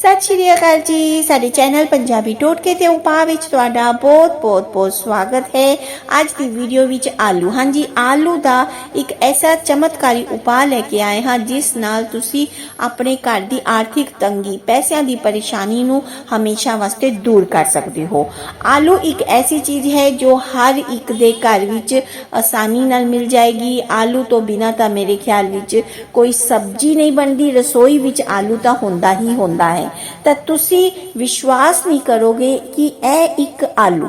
ਸਤਿ ਸ਼੍ਰੀ ਅਕਾਲ ਜੀ। ਸਾਡੇ ਚੈਨਲ ਪੰਜਾਬੀ ਟੋਟਕੇ ਤੇ ਉਪਾਅ ਵਿੱਚ ਤੁਹਾਡਾ ਬਹੁਤ-ਬਹੁਤ ਬਹੁਤ ਸਵਾਗਤ ਹੈ। ਅੱਜ ਦੀ ਵੀਡੀਓ ਵਿੱਚ ਆਲੂ। ਹਾਂਜੀ, ਆਲੂ ਦਾ ਇੱਕ ਐਸਾ ਚਮਤਕਾਰੀ ਉਪਾਅ ਲੈ ਕੇ ਆਏ ਹਾਂ, ਜਿਸ ਨਾਲ ਤੁਸੀਂ ਆਪਣੇ ਘਰ ਦੀ ਆਰਥਿਕ ਤੰਗੀ, ਪੈਸਿਆਂ ਦੀ ਪਰੇਸ਼ਾਨੀ ਨੂੰ ਹਮੇਸ਼ਾ ਵਾਸਤੇ ਦੂਰ ਕਰ ਸਕਦੇ ਹੋ। ਆਲੂ ਇੱਕ ਐਸੀ ਚੀਜ਼ ਹੈ ਜੋ ਹਰ ਇੱਕ ਦੇ ਘਰ ਵਿੱਚ ਆਸਾਨੀ ਨਾਲ ਮਿਲ ਜਾਏਗੀ। ਆਲੂ ਤੋਂ ਬਿਨਾ ਤਾਂ ਮੇਰੇ ਖਿਆਲ ਵਿੱਚ ਕੋਈ ਸਬਜ਼ੀ ਨਹੀਂ ਬਣਦੀ। ਰਸੋਈ ਵਿੱਚ ਆਲੂ ਤਾਂ ਹੁੰਦਾ ਹੀ ਹੁੰਦਾ ਹੈ। ਤਾਂ ਤੁਸੀਂ ਵਿਸ਼ਵਾਸ ਨਹੀਂ ਕਰੋਗੇ ਕਿ ਇਹ ਇੱਕ ਆਲੂ।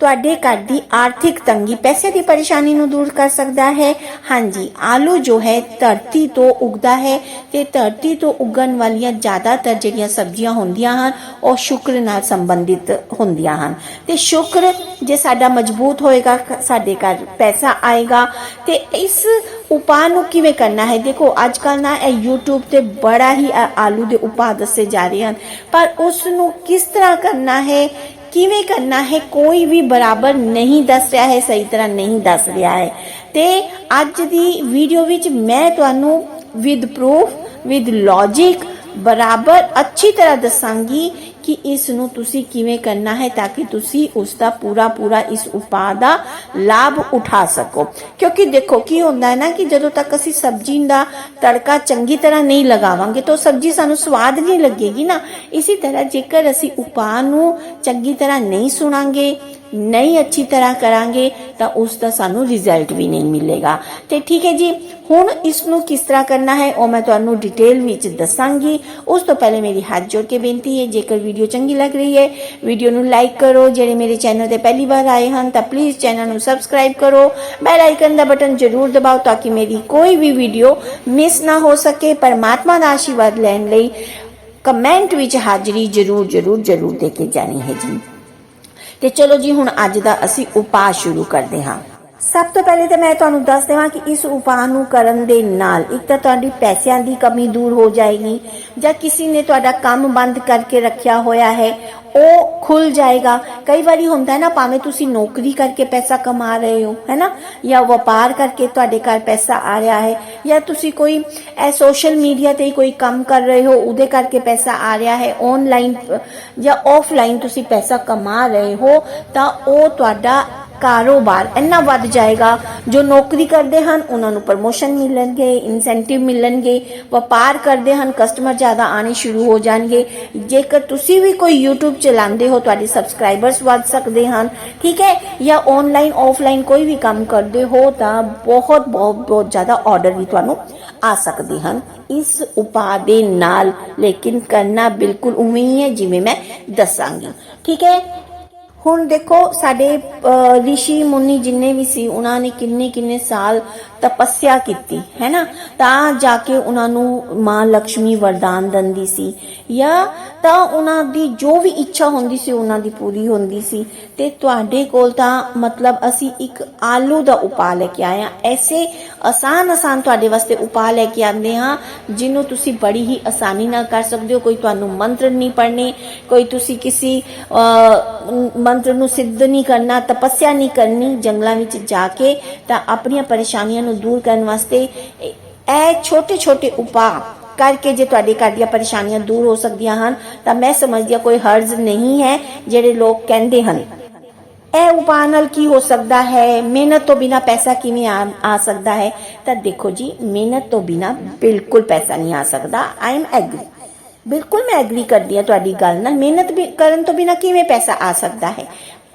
ਤੁਹਾਡੇ ਘਰ ਦੀ ਆਰਥਿਕ ਤੰਗੀ ਪੈਸੇ ਦੀ ਪਰੇਸ਼ਾਨੀ ਨੂੰ ਦੂਰ ਕਰ ਸਕਦਾ ਹੈ। ਹਾਂਜੀ, ਆਲੂ ਜੋ ਹੈ ਧਰਤੀ ਤੋਂ ਉਗਦਾ ਹੈ ਤੇ ਧਰਤੀ ਤੋਂ ਉਗਣ ਵਾਲੀਆਂ ਜ਼ਿਆਦਾਤਰ ਜਿਹੜੀਆਂ ਸਬਜ਼ੀਆਂ ਹੁੰਦੀਆਂ ਹਨ, ਉਹ ਸ਼ੁਕਰ ਨਾਲ ਸੰਬੰਧਿਤ ਹੁੰਦੀਆਂ ਹਨ। ਤੇ ਸ਼ੁਕਰ ਜੇ ਸਾਡਾ ਮਜ਼ਬੂਤ ਹੋਏਗਾ, ਸਾਡੇ ਘਰ ਪੈਸਾ ਆਏਗਾ, ਤੇ ਇਸ ਉਪਾਅ ਨੂੰ ਕਿਵੇਂ ਕਰਨਾ ਹੈ? ਦੇਖੋ ਅੱਜ ਕੱਲ ਨਾ ਇਹ YouTube ਤੇ ਬੜਾ ਹੀ ਆਲੂ ਦੇ ਉਪਾਅ ਦੱਸੇ ਜਾ ਰਹੇ ਹਨ। ਪਰ ਉਸ ਨੂੰ ਕਿਸ ਤਰ੍ਹਾਂ ਕਰਨਾ ਹੈ? ਕਿਵੇਂ ਕਰਨਾ ਹੈ, ਕੋਈ ਵੀ ਬਰਾਬਰ ਨਹੀਂ ਦੱਸ ਰਿਹਾ ਹੈ, ਸਹੀ ਤਰ੍ਹਾਂ ਨਹੀਂ ਦੱਸ ਰਿਹਾ ਹੈ। ਤੇ ਅੱਜ ਦੀ ਵੀਡੀਓ ਵਿੱਚ ਮੈਂ ਤੁਹਾਨੂੰ ਵਿਦ ਪ੍ਰੂਫ ਵਿਦ ਲੌਜੀਕ ਬਰਾਬਰ ਅੱਛੀ ਤਰ੍ਹਾਂ ਦੱਸਾਂਗੀ ਕਿ ਇਸ ਨੂੰ ਤੁਸੀਂ ਕਿਵੇਂ ਕਰਨਾ ਹੈ ਤਾਂ ਕਿ ਤੁਸੀਂ ਉਸ ਦਾ ਪੂਰਾ ਪੂਰਾ ਇਸ ਉਪਾਅ ਦਾ ਲਾਭ ਉਠਾ ਸਕੋ। ਕਿਉਂਕਿ ਦੇਖੋ ਕੀ ਹੁੰਦਾ ਹੈ ਨਾ ਕਿ ਜਦੋਂ ਤੱਕ ਅਸੀਂ ਸਬਜ਼ੀ ਦਾ ਤੜਕਾ ਚੰਗੀ ਤਰ੍ਹਾਂ ਨਹੀਂ ਲਗਾਵਾਂਗੇ ਤਾਂ ਸਬਜ਼ੀ ਸਾਨੂੰ ਸਵਾਦ ਨਹੀਂ ਲੱਗੇਗੀ ਨਾ। ਇਸੇ ਤਰ੍ਹਾਂ ਜੇਕਰ ਅਸੀਂ ਉਪਾਅ ਨੂੰ ਚੰਗੀ ਤਰ੍ਹਾਂ ਨਹੀਂ ਸੁਣਾਂਗੇ, ਨਹੀਂ ਅੱਛੀ ਤਰ੍ਹਾਂ ਕਰਾਂਗੇ, ਤਾਂ ਉਸ ਦਾ ਸਾਨੂੰ ਰਿਜ਼ਲਟ ਵੀ ਨਹੀਂ ਮਿਲੇਗਾ। ਤੇ ਠੀਕ ਹੈ ਜੀ, ਹੁਣ ਇਸ ਨੂੰ ਕਿਸ ਤਰ੍ਹਾਂ ਕਰਨਾ ਹੈ ਉਹ ਮੈਂ ਤੁਹਾਨੂੰ ਡਿਟੇਲ ਵਿੱਚ ਦੱਸਾਂਗੀ। ਉਸ ਤੋਂ ਪਹਿਲੇ ਮੇਰੀ ਹੱਥ ਜੋੜ ਕੇ ਬੇਨਤੀ ਹੈ, ਜੇਕਰ ਵੀਡੀਓ ਚੰਗੀ ਲੱਗ ਰਹੀ ਹੈ। ਵੀਡੀਓ ਨੂੰ ਲਾਈਕ ਕਰੋ। ਜਿਹੜੇ ਮੇਰੇ ਚੈਨਲ ਤੇ ਪਹਿਲੀ ਵਾਰ ਆਏ ਹਨ, ਤਾਂ ਪਲੀਜ਼ ਚੈਨਲ ਨੂੰ ਸਬਸਕ੍ਰਾਈਬ ਕਰੋ। ਬੈਲ ਆਈਕਨ ਦਾ ਬਟਨ ਜ਼ਰੂਰ ਦਬਾਓ ਤਾਂ ਕਿ ਮੇਰੀ ਕੋਈ ਵੀ ਵੀਡੀਓ ਮਿਸ ਨਾ ਹੋ ਸਕੇ। ਪਰਮਾਤਮਾ ਦਾ ਆਸ਼ੀਰਵਾਦ ਲੈਣ ਲਈ ਕਮੈਂਟ ਵਿੱਚ ਹਾਜ਼ਰੀ ਜ਼ਰੂਰ ਜ਼ਰੂਰ ਜ਼ਰੂਰ ਦੇ ਕੇ ਜਾਣੀ ਹੈ ਜੀ। ਤੇ ਚਲੋ ਜੀ, ਹੁਣ ਅੱਜ ਦਾ ਅਸੀਂ ਉਪਾਅ ਸ਼ੁਰੂ ਕਰਦੇ ਹਾਂ। ਸਭ ਤੋਂ ਪਹਿਲੇ ਤਾਂ ਮੈਂ ਤੁਹਾਨੂੰ ਦੱਸ ਦੇਵਾਂ ਕਿ ਇਸ ਉਪਾਅ ਨੂੰ ਕਰਨ ਦੇ ਨਾਲ ਇੱਕ ਤਾਂ ਤੁਹਾਡੀ ਪੈਸਿਆਂ ਦੀ ਕਮੀ ਦੂਰ ਹੋ ਜਾਏਗੀ ਜਾਂ ਕਿਸੇ ਨੇ ਤੁਹਾਡਾ ਕੰਮ ਬੰਦ ਕਰਕੇ ਰੱਖਿਆ ਹੋਇਆ ਹੈ, ਉਹ ਖੁੱਲ ਜਾਏਗਾ। ਕਈ ਵਾਰੀ ਹੁੰਦਾ ਹੈ ਨਾ, ਭਾਵੇਂ ਤੁਸੀਂ ਨੌਕਰੀ ਕਰਕੇ ਪੈਸਾ ਕਮਾ ਰਹੇ ਹੋ, ਹੈ ਨਾ? ਜਾਂ ਵਪਾਰ ਕਰਕੇ ਤੁਹਾਡੇ ਘਰ ਪੈਸਾ ਆ ਰਿਹਾ ਹੈ, ਜਾਂ ਤੁਸੀਂ ਕੋਈ ਐ ਸੋਸ਼ਲ ਮੀਡੀਆ ਤੇ ਕੋਈ ਕੰਮ ਕਰ ਰਹੇ ਹੋ, ਉਹਦੇ ਕਰਕੇ ਪੈਸਾ ਆ ਰਿਹਾ ਹੈ ਆਨਲਾਈਨ ਜਾਂ ਆਫਲਾਈਨ ਤੁਸੀਂ ਪੈਸਾ ਕਮਾ ਰਹੇ ਹੋ, ਤਾਂ ਉਹ ਤੁਹਾਡਾ ਕਾਰੋਬਾਰ ਇੰਨਾ ਵੱਧ ਜਾਏਗਾ, ਜੋ ਨੌਕਰੀ ਕਰਦੇ ਹਨ, ਉਹਨਾਂ ਨੂੰ ਪ੍ਰਮੋਸ਼ਨ ਮਿਲਣਗੇ ਇਨਸੈਂਟਿਵ ਮਿਲਣਗੇ, ਵਪਾਰ ਕਰਦੇ ਹਨ ਕਸਟਮਰ ਜ਼ਿਆਦਾ ਆਣੇ ਸ਼ੁਰੂ ਹੋ ਜਾਣਗੇ। ਜੇਕਰ ਤੁਸੀਂ ਵੀ ਕੋਈ YouTube ਚਲਾਉਂਦੇ ਹੋ, ਤੁਹਾਡੇ ਸਬਸਕ੍ਰਾਈਬਰਸ ਵੱਧ ਸਕਦੇ ਹਨ, ਠੀਕ ਹੈ? ਜਾਂ ਆਨਲਾਈਨ ਆਫਲਾਈਨ ਕੋਈ ਵੀ ਕੰਮ ਕਰਦੇ ਹੋ, ਤਾਂ ਬਹੁਤ ਬਹੁਤ ਬਹੁਤ ਜ਼ਿਆਦਾ ਆਰਡਰ ਵੀ ਤੁਹਾਨੂੰ ਆ ਸਕਦੇ ਹਨ। ਇਸ ਉਪਾਅ ਦੇ ਨਾਲ ਲੇਕਿਨ ਕਰਨਾ ਬਿਲਕੁਲ ਉਵੇਂ ਹੀ ਹੈ, ਜਿਵੇਂ ਮੈਂ ਦੱਸਾਂਗੀ। ਠੀਕ ਹੈ? ਹੁਣ ਦੇਖੋ ਸਾਡੇ ਅਹ, ਰਿਸ਼ੀ ਮੁਨੀ ਜਿੰਨੇ ਵੀ ਸੀ ਉਹਨਾਂ ਨੇ ਕਿੰਨੇ ਕਿੰਨੇ ਸਾਲ ਤਪੱਸਿਆ ਕੀਤੀ ਹੈ ਨਾ? ਤਾਂ ਜਾ ਕੇ ਉਹਨਾਂ ਨੂੰ ਮਾਂ ਲక్ష్ਮੀ ਵਰਦਾਨ ਦਿੰਦੀ ਸੀ। ਜਾਂ ਤਾਂ ਉਹਨਾਂ ਦੀ ਜੋ ਵੀ ਇੱਛਾ ਹੁੰਦੀ ਸੀ, ਉਹਨਾਂ ਦੀ ਪੂਰੀ ਹੁੰਦੀ ਸੀ। ਤੇ ਤੁਹਾਡੇ ਕੋਲ ਤਾਂ ਮਤਲਬ ਅਸੀਂ ਇੱਕ ਆਲੂ ਦਾ ਉਪਾਅ ਲੈ ਕੇ ਆਏ ਹਾਂ। ਐਸੇ ਆਸਾਨ ਆਸਾਨ ਤੁਹਾਡੇ ਵਾਸਤੇ ਉਪਾਅ ਲੈ ਕੇ ਆਂਦੇ ਹਾਂ, ਜਿਹਨੂੰ ਤੁਸੀਂ ਬੜੀ ਹੀ ਆਸਾਨੀ ਨਾਲ ਕਰ ਸਕਦੇ ਹੋ। ਕੋਈ ਤੁਹਾਨੂੰ ਮੰਤਰ ਨਹੀਂ ਪੜਨੇ ਕੋਈ ਤੁਸੀਂ ਕਿਸੇ ਮੰਤਰ ਨੂੰ ਸਿੱਧ ਨਹੀਂ ਕਰਨਾ, ਤਪੱਸਿਆ ਨਹੀਂ ਕਰਨੀ ਜੰਗਲਾਂ ਵਿੱਚ ਜਾ ਕੇ, ਤਾਂ ਆਪਣੀਆਂ ਪਰੇਸ਼ਾਨੀਆਂ ਨੂੰ ਦੂਰ ਕਰਨ ਵਾਸਤੇ ਇਹ ਛੋਟੇ ਛੋਟੇ ਉਪਾਅ ਕਰਕੇ ਜੇ ਤੁਹਾਡੇ ਘਰ ਦੀਆਂ ਪਰੇਸ਼ਾਨੀਆਂ ਦੂਰ ਹੋ ਸਕਦੀਆਂ ਹਨ, ਤਾਂ ਮੈਂ ਸਮਝਦੀ ਹਾਂ ਕੋਈ ਹਰਜ਼ ਨਹੀਂ ਹੈ ਜਿਹੜੇ ਲੋਕ ਕਹਿੰਦੇ ਹਨ। ਇਹ ਉਪਾਅ ਨਾਲ ਕੀ ਹੋ ਸਕਦਾ ਹੈ? ਮਿਹਨਤ ਤੋਂ ਬਿਨਾ ਪੈਸਾ ਕਿਵੇਂ ਆ ਸਕਦਾ ਹੈ? ਤਾਂ ਦੇਖੋ ਜੀ, ਮਿਹਨਤ ਤੋਂ ਬਿਨਾ ਬਿਲਕੁਲ ਪੈਸਾ ਨਹੀਂ ਆ ਸਕਦਾ। ਆਈ ਐਮ ਐਗਰੀ ਬਿਲਕੁਲ ਮੈਂ ਐਗਰੀ ਕਰਦੀ ਹਾਂ ਤੁਹਾਡੀ ਗੱਲ ਨਾਲ। ਮਿਹਨਤ ਕਰਨ ਤੋਂ ਬਿਨਾ ਕਿਵੇਂ ਪੈਸਾ ਆ ਸਕਦਾ ਹੈ?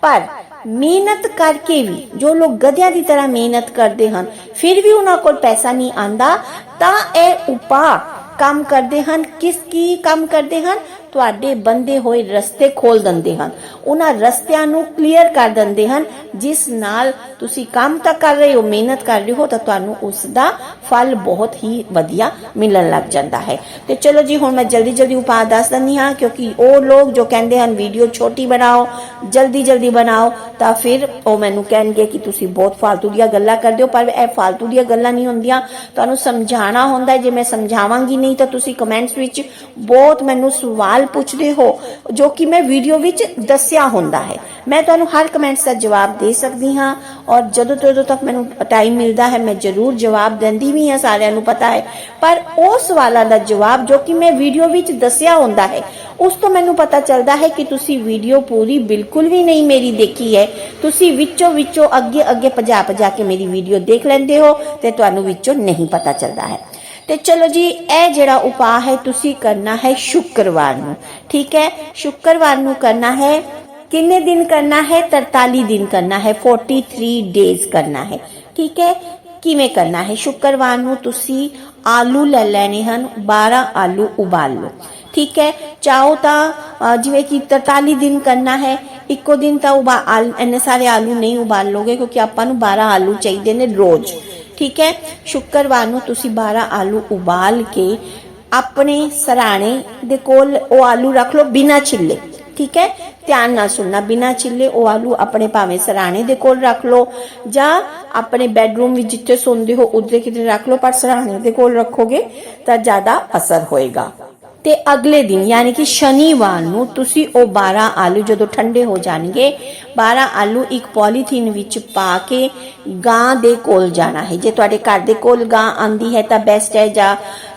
ਪਰ ਮਿਹਨਤ ਕਰਕੇ ਵੀ ਜੋ ਲੋਕ ਗਧਿਆਂ ਦੀ ਤਰ੍ਹਾਂ ਮਿਹਨਤ ਕਰਦੇ ਹਨ, ਫਿਰ ਵੀ ਉਹਨਾਂ ਕੋਲ ਪੈਸਾ ਨਹੀਂ ਆਂਦਾ ਤਾਂ ਇਹ ਉਪਾਅ ਕੰਮ ਕਰਦੇ ਹਨ? ਕਿਸ ਕੀ ਕੰਮ ਕਰਦੇ ਹਨ? ਤੁਹਾਡੇ ਬੰਦੇ ਹੋਏ ਰਸਤੇ ਖੋਲ ਦਿੰਦੇ ਹਨ। ਉਹਨਾਂ ਰਸਤਿਆਂ ਨੂੰ ਕਲੀਅਰ ਕਰ ਦਿੰਦੇ ਹਨ। ਜਿਸ ਨਾਲ ਤੁਸੀਂ ਕੰਮ ਤਾਂ ਕਰ ਰਹੇ ਹੋ, ਮਿਹਨਤ ਕਰ ਰਹੇ ਹੋ, ਤਾਂ ਤੁਹਾਨੂੰ ਉਸ ਦਾ ਫਲ ਬਹੁਤ ਹੀ ਵਧੀਆ ਮਿਲਣ ਲੱਗ ਜਾਂਦਾ ਹੈ। ਤੇ ਚਲੋ ਜੀ, ਹੁਣ ਮੈਂ ਜਲਦੀ ਜਲਦੀ ਉਪਾਅ ਦੱਸ ਦਿੰਦੀ ਹਾਂ, ਕਿਉਂਕਿ ਉਹ ਲੋਕ ਜੋ ਕਹਿੰਦੇ ਹਨ, ਵੀਡੀਓ ਛੋਟੀ ਬਣਾਓ, ਜਲਦੀ ਜਲਦੀ ਬਣਾਓ, ਤਾਂ ਫਿਰ ਉਹ ਮੈਨੂੰ ਕਹਿਣਗੇ ਕਿ ਤੁਸੀਂ ਬਹੁਤ ਫਾਲਤੂ ਦੀਆਂ ਗੱਲਾਂ ਕਰਦੇ ਹੋ। ਪਰ ਇਹ ਫਾਲਤੂ ਦੀਆਂ ਗੱਲਾਂ ਨਹੀਂ ਹੁੰਦੀਆਂ। ਤੁਹਾਨੂੰ ਸਮਝਾਣਾ ਹੁੰਦਾ ਜੇ ਮੈਂ ਸਮਝਾਵਾਂਗੀ ਨਹੀਂ, ਤਾਂ ਤੁਸੀਂ ਕਮੈਂਟਸ ਵਿੱਚ ਬਹੁਤ ਮੈਨੂੰ ਸਵਾਲ ਪੁੱਛਦੇ ਹੋ, ਜੋ ਕਿ ਮੈਂ ਵੀਡੀਓ ਵਿੱਚ ਦੱਸਿਆ ਹੁੰਦਾ ਹੈ। ਮੈਂ ਤੁਹਾਨੂੰ ਹਰ ਕਮੈਂਟਸ ਦਾ ਜਵਾਬ ਦੇ ਸਕਦੀ ਹਾਂ ਔਰ ਜਦੋਂ ਜਦੋਂ ਤੱਕ ਮੈਨੂੰ ਟਾਈਮ ਮਿਲਦਾ ਹੈ, ਮੈਂ ਜ਼ਰੂਰ ਜਵਾਬ ਦਿੰਦੀ ਵੀ ਹਾਂ, ਸਾਰਿਆਂ ਨੂੰ ਪਤਾ ਹੈ। ਪਰ ਉਹ ਸਵਾਲਾਂ ਦਾ ਜਵਾਬ ਜੋ ਕਿ ਮੈਂ ਵੀਡੀਓ ਵਿੱਚ ਦੱਸਿਆ ਹੁੰਦਾ ਹੈ, ਉਸ ਤੋਂ ਮੈਨੂੰ ਪਤਾ ਚੱਲਦਾ ਹੈ ਕਿ ਤੁਸੀਂ ਵੀਡੀਓ ਪੂਰੀ ਬਿਲਕੁਲ ਵੀ ਨਹੀਂ ਮੇਰੀ ਦੇਖੀ ਹੈ। ਤੁਸੀਂ ਵਿੱਚੋਂ ਵਿੱਚੋਂ ਅੱਗੇ ਅੱਗੇ ਭਜਾ ਭਜਾ ਕੇ ਮੇਰੀ ਵੀਡੀਓ ਦੇਖ ਲੈਂਦੇ ਹੋ ਤੇ ਤੁਹਾਨੂੰ ਵਿੱਚੋਂ ਨਹੀਂ ਪਤਾ ਚੱਲਦਾ ਹੈ। ਤੇ ਚਲੋ ਜੀ, ਇਹ ਜਿਹੜਾ ਉਪਾਅ ਹੈ ਤੁਸੀਂ ਕਰਨਾ ਹੈ ਸ਼ੁੱਕਰਵਾਰ ਨੂੰ। ਠੀਕ ਹੈ? ਸ਼ੁੱਕਰਵਾਰ ਨੂੰ ਕਰਨਾ ਹੈ ਕਿੰਨੇ ਦਿਨ ਕਰਨਾ ਹੈ? 43 ਦਿਨ ਕਰਨਾ ਹੈ 43 ਡੇਜ਼ ਕਰਨਾ ਹੈ। ਠੀਕ ਹੈ? ਕਿਵੇਂ ਕਰਨਾ ਹੈ? ਸ਼ੁੱਕਰਵਾਰ ਨੂੰ ਤੁਸੀਂ ਆਲੂ ਲੈ ਲੈਣੇ ਹਨ 12 ਆਲੂ ਉਬਾਲ ਲਓ। ਠੀਕ ਹੈ? ਚਾਹੋ ਤਾਂ ਜਿਵੇਂ ਕਿ 43 ਦਿਨ ਕਰਨਾ ਹੈ, ਇੱਕੋ ਦਿਨ ਤਾਂ ਉਬਾ ਇੰਨੇ ਸਾਰੇ ਆਲੂ ਨਹੀਂ ਉਬਾਲ ਲੋਗੇ ਕਿਉਂਕਿ ਆਪਾਂ ਨੂੰ 12 ਆਲੂ ਚਾਹੀਦੇ ਨੇ ਰੋਜ਼। ਠੀਕ ਹੈ? ਸ਼ੁੱਕਰਵਾਰ ਨੂੰ ਤੁਸੀਂ 12 ਆਲੂ ਉਬਾਲ ਕੇ ਆਪਣੇ ਸਰਾਣੇ ਦੇ ਕੋਲ ਉਹ ਆਲੂ ਰੱਖ ਲਓ ਬਿਨਾਂ ਛਿੱਲੇ ਠੀਕ ਹੈ? ਧਿਆਨ ਨਾਲ ਸੁਣਨਾ, ਬਿਨਾਂ ਛਿੱਲੇ ਉਹ ਆਲੂ ਆਪਣੇ ਭਾਵੇਂ ਸਰਾਣੇ ਦੇ ਕੋਲ ਰੱਖ ਲਓ ਜਾਂ ਆਪਣੇ ਬੈੱਡਰੂਮ ਵਿੱਚ ਜਿੱਥੇ ਸੌਂਦੇ ਹੋ ਉੱਥੇ ਕਿਤੇ ਰੱਖ ਲਓ, ਪਰ ਸਰਾਣੇ ਦੇ ਕੋਲ ਰੱਖੋਗੇ ਤਾਂ ਜ਼ਿਆਦਾ ਅਸਰ ਹੋਏਗਾ। ਤੇ ਅਗਲੇ ਦਿਨ, ਯਾਨੀ ਕਿ ਸ਼ਨੀਵਾਰ ਨੂੰ ਤੁਸੀਂ ਉਹ 12 ਆਲੂ ਜਦੋਂ ਠੰਡੇ ਹੋ ਜਾਣਗੇ 12 ਆਲੂ ਇੱਕ ਪੋਲੀਥੀਨ ਵਿੱਚ ਪਾ ਕੇ ਗਾਂ ਦੇ ਕੋਲ ਜਾਣਾ ਹੈ। ਜੇ ਤੁਹਾਡੇ ਘਰ ਦੇ ਕੋਲ ਗਾਂ ਆਂਦੀ ਹੈ ਤਾਂ ਬੈਸਟ ਹੈ, ਜਾਂ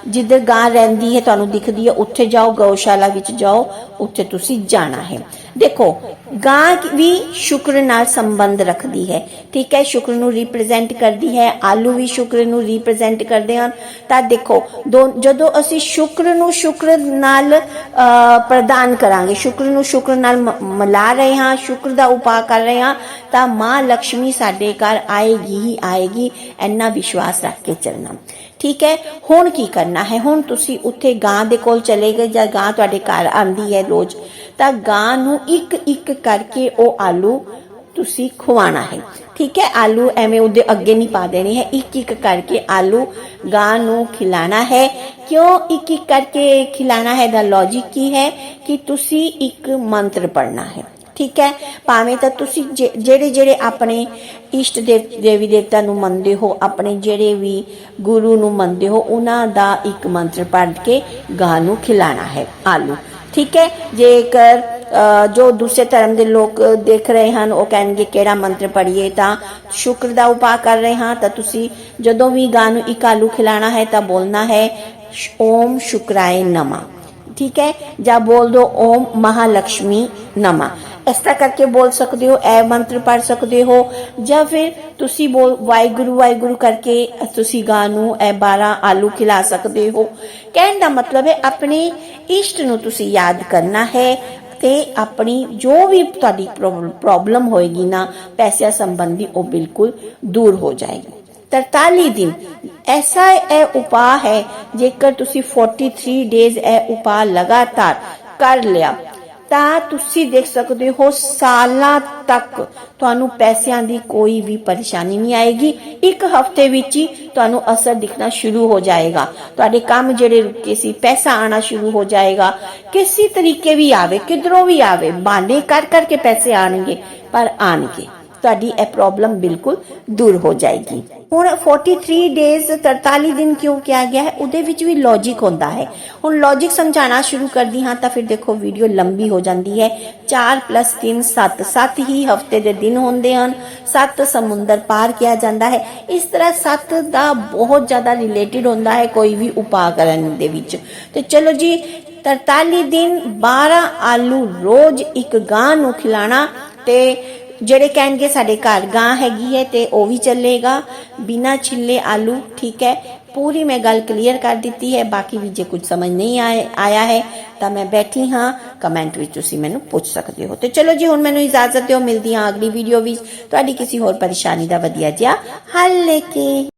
ਜਿੱਧਰ ਗਾਂ ਰਹਿੰਦੀ ਹੈ, ਤੁਹਾਨੂੰ ਦਿਖਦੀ ਹੈ, ਉੱਥੇ ਜਾਓ, ਗਊਸ਼ਾਲਾ ਵਿੱਚ ਜਾਓ, ਉੱਥੇ ਤੁਸੀਂ ਜਾਣਾ ਹੈ। ਦੇਖੋ, ਗਾਂ ਵੀ ਸ਼ੁਕਰ ਨਾਲ ਸੰਬੰਧ ਰੱਖਦੀ ਹੈ, ਠੀਕ ਹੈ, ਸ਼ੁਕਰ ਨੂੰ ਰਿਪਰੈਜ਼ੈਂਟ ਕਰਦੀ ਹੈ, ਆਲੂ ਵੀ ਸ਼ੁਕਰ ਨੂੰ ਰਿਪਰੈਜ਼ੈਂਟ ਕਰਦੇ ਹਨ। ਤਾਂ ਦੇਖੋ, ਦੋ- ਜਦੋਂ ਅਸੀਂ ਸ਼ੁਕਰ ਨੂੰ ਸ਼ੁਕਰ ਨਾਲ ਪ੍ਰਦਾਨ ਕਰਾਂਗੇ। ਸ਼ੁਕਰ ਨੂੰ ਸ਼ੁਕਰ ਨਾਲ ਮ- ਰਹੇ ਹਾਂ, ਸ਼ੁਕਰ ਦਾ ਉਪਾਅ ਕਰ ਰਹੇ ਹਾਂ, ਤਾਂ ਮਾਂ ਲక్ష్ਮੀ ਸਾਡੇ ਘਰ ਆਏਗੀ ਹੀ ਆਏਗੀ, ਇੰਨਾ ਵਿਸ਼ਵਾਸ ਰੱਖ ਕੇ ਚੱਲਣਾ। ਠੀਕ ਹੈ? ਹੁਣ ਕੀ ਕਰਨਾ ਹੈ? ਹੁਣ ਤੁਸੀਂ ਉੱਥੇ ਗਾਂ ਦੇ ਕੋਲ ਚਲੇ ਗਏ, ਜਾਂ ਗਾਂ ਤੁਹਾਡੇ ਘਰ ਆਂਦੀ ਹੈ ਰੋਜ਼, ਤਾਂ ਗਾਂ ਨੂੰ ਇੱਕ ਇੱਕ ਕਰਕੇ ਉਹ ਆਲੂ ਤੁਸੀਂ ਖਵਾਣਾ ਹੈ। ਠੀਕ ਹੈ? ਆਲੂ ਐਵੇਂ ਉਹਦੇ ਅੱਗੇ ਨਹੀਂ ਪਾ ਦੇਣੇ ਹੈ। ਇੱਕ ਇੱਕ ਕਰਕੇ ਆਲੂ ਗਾਂ ਨੂੰ ਖਿਲਾਣਾ ਹੈ। ਕਿਉਂ ਇੱਕ ਇੱਕ ਕਰਕੇ ਖਿਲਾਣਾ ਹੈ ਦਾ ਲੌਜੀਕ ਕੀ ਹੈ? ਕਿ ਤੁਸੀਂ ਇੱਕ ਮੰਤਰ ਪੜਨਾ ਹੈ। ਠੀਕ ਹੈ? ਭਾਵੇਂ ਤਾਂ ਤੁਸੀਂ ਜੇ- ਜਿਹੜੇ ਜਿਹੜੇ ਆਪਣੇ ਇਸ਼ਟ ਦੇਵ, ਦੇਵੀ ਦੇਵਤਾ ਨੂੰ ਮੰਨਦੇ ਹੋ, ਆਪਣੇ ਜਿਹੜੇ ਵੀ ਗੁਰੂ ਨੂੰ ਮੰਨਦੇ ਹੋ, ਉਹਨਾਂ ਦਾ ਇੱਕ ਮੰਤਰ ਪੜ੍ਹ ਕੇ ਗਾਂ ਨੂੰ ਖਿਲਾਣਾ ਹੈ ਆਲੂ। ਠੀਕ ਹੈ? ਜੇਕਰ ਜੋ ਦੂਸਰੇ ਧਰਮ ਦੇ ਲੋਕ ਦੇਖ ਰਹੇ ਹਨ, ਉਹ ਕਹਿਣਗੇ ਕਿਹੜਾ ਮੰਤਰ ਪੜ੍ਹੀਏ, ਤਾਂ ਸ਼ੁਕਰ ਦਾ ਉਪਾਅ ਕਰ ਰਹੇ ਹਾਂ, ਤਾਂ ਤੁਸੀਂ ਜਦੋਂ ਵੀ ਗਾਂ ਨੂੰ ਇੱਕ ਆਲੂ ਖਿਲਾਣਾ ਹੈ, ਤਾਂ ਬੋਲਣਾ ਹੈ ਓਮ ਸ਼ੁਕਰਾਏ ਨਮਾ। ਠੀਕ ਹੈ? ਜਾਂ ਬੋਲ ਦੋ, ਓਮ ਮਹਾਲక్ష్ਮੀ ਨਮਾ। ਇਸ ਤਰ੍ਹਾਂ ਕਰਕੇ ਬੋਲ ਸਕਦੇ ਹੋ, ਇਹ ਮੰਤਰ ਪੜ ਸਕਦੇ ਹੋ, ਜਾਂ ਫਿਰ ਤੁਸੀਂ ਬੋਲ, ਵਾਹਿਗੁਰੂ ਵਾਹਿਗੁਰੂ ਕਰਕੇ ਤੁਸੀਂ ਗਾਂ ਨੂੰ ਇਹ 12 ਆਲੂ ਖਿਲਾ ਸਕਦੇ ਹੋ। ਕਹਿਣ ਦਾ ਮਤਲਬ ਹੈ, ਆਪਣੇ ਇਸ਼ਟ ਨੂੰ ਤੁਸੀਂ ਯਾਦ ਕਰਨਾ ਹੈ ਤੇ ਆਪਣੀ ਜੋ ਵੀ ਤੁਹਾਡੀ ਪ੍ਰੋਬਲਮ ਹੋਏਗੀ ਨਾ, ਪੈਸਿਆਂ ਸੰਬੰਧੀ ਉਹ ਬਿਲਕੁਲ ਦੂਰ ਹੋ ਜਾਏਗੀ। 43 ਦਿਨ, ਐਸਾ ਇਹ ਉਪਾਅ ਹੈ, ਜੇਕਰ ਤੁਸੀਂ 43 ਡੇਜ਼ ਇਹ ਉਪਾਅ ਲਗਾਤਾਰ ਕਰ ਲਿਆ ਤਾਂ ਤੁਸੀਂ ਦੇਖ ਸਕਦੇ ਹੋ ਸਾਲਾਂ ਤੱਕ ਤੁਹਾਨੂੰ ਪੈਸਿਆਂ ਦੀ ਕੋਈ ਵੀ ਪਰੇਸ਼ਾਨੀ ਨਹੀਂ ਆਏਗੀ। ਇੱਕ ਹਫ਼ਤੇ ਵਿੱਚ ਹੀ ਤੁਹਾਨੂੰ ਅਸਰ ਦਿਖਣਾ ਸ਼ੁਰੂ ਹੋ ਜਾਏਗਾ। ਤੁਹਾਡੇ ਕੰਮ ਜਿਹੜੇ ਰੁਕੇ ਸੀ, ਪੈਸਾ ਆਣਾ ਸ਼ੁਰੂ ਹੋ ਜਾਏਗਾ। ਕਿਸੇ ਤਰੀਕੇ ਵੀ ਆਵੇ, ਕਿਧਰੋਂ ਵੀ ਆਵੇ ਬਾਨੇ ਕਰ ਕਰਕੇ ਪੈਸੇ ਆਣਗੇ ਪਰ ਆਣਗੇ ਤੁਹਾਡੀ ਇਹ ਪ੍ਰੋਬਲਮ ਬਿਲਕੁਲ ਦੂਰ ਹੋ ਜਾਏਗੀ। ਹੁਣ 43 ਡੇਜ਼ 43 ਦਿਨ ਕਿਉਂ ਕਿਹਾ ਗਿਆ ਹੈ? ਉਹਦੇ ਵਿੱਚ ਵੀ ਲੌਜੀਕ ਹੁੰਦਾ ਹੈ। ਹੁਣ ਲੌਜੀਕ ਸਮਝਾਉਣਾ ਸ਼ੁਰੂ ਕਰਦੀ ਹਾਂ ਤਾਂ ਫਿਰ ਦੇਖੋ ਵੀਡੀਓ ਲੰਬੀ ਹੋ ਜਾਂਦੀ ਹੈ। 4 3 7 7 ਹੀ ਹਫ਼ਤੇ ਦੇ ਦਿਨ ਹੁੰਦੇ ਹਨ। 7 ਸਮੁੰਦਰ ਪਾਰ ਕਿਹਾ ਜਾਂਦਾ ਹੈ। ਇਸ ਤਰ੍ਹਾਂ 7 ਦਾ ਬਹੁਤ ਜ਼ਿਆਦਾ ਰਿਲੇਟਡ ਹੁੰਦਾ ਹੈ ਕੋਈ ਵੀ ਉਪਾਅ ਕਰਨ ਦੇ ਵਿੱਚ। ਤੇ ਚਲੋ ਜੀ 43 ਦਿਨ 12 ਆਲੂ ਰੋਜ਼ ਇੱਕ ਗਾਂ ਨੂੰ ਖਿਲਾਣਾ ਤੇ ਜਿਹੜੇ ਕਹਿਣਗੇ ਸਾਡੇ ਘਰ ਗਾਂ ਹੈਗੀ ਹੈ ਤੇ ਉਹ ਵੀ ਚੱਲੇਗਾ। ਬਿਨਾ ਛਿੱਲੇ ਆਲੂ, ਠੀਕ ਹੈ। ਪੂਰੀ ਮੈਂ ਗੱਲ ਕਲੀਅਰ ਕਰ ਦਿੱਤੀ ਹੈ। ਬਾਕੀ ਵੀ ਜੇ ਕੁਝ ਸਮਝ ਨਹੀਂ ਆਇਆ ਹੈ, ਤਾਂ ਮੈਂ ਬੈਠੀ ਹਾਂ। ਕਮੈਂਟ ਵਿੱਚ ਤੁਸੀਂ ਮੈਨੂੰ ਪੁੱਛ ਸਕਦੇ ਹੋ। ਤੇ ਚਲੋ ਜੀ, ਹੁਣ ਮੈਨੂੰ ਇਜਾਜ਼ਤ ਦਿਓ। ਮਿਲਦੀ ਹਾਂ ਅਗਲੀ ਵੀਡੀਓ ਵਿੱਚ। ਤੁਹਾਡੀ ਕਿਸੇ ਹੋਰ ਪਰੇਸ਼ਾਨੀ ਦਾ ਵਧੀਆ ਜਿਹਾ ਹੱਲ ਲੈ ਕੇ।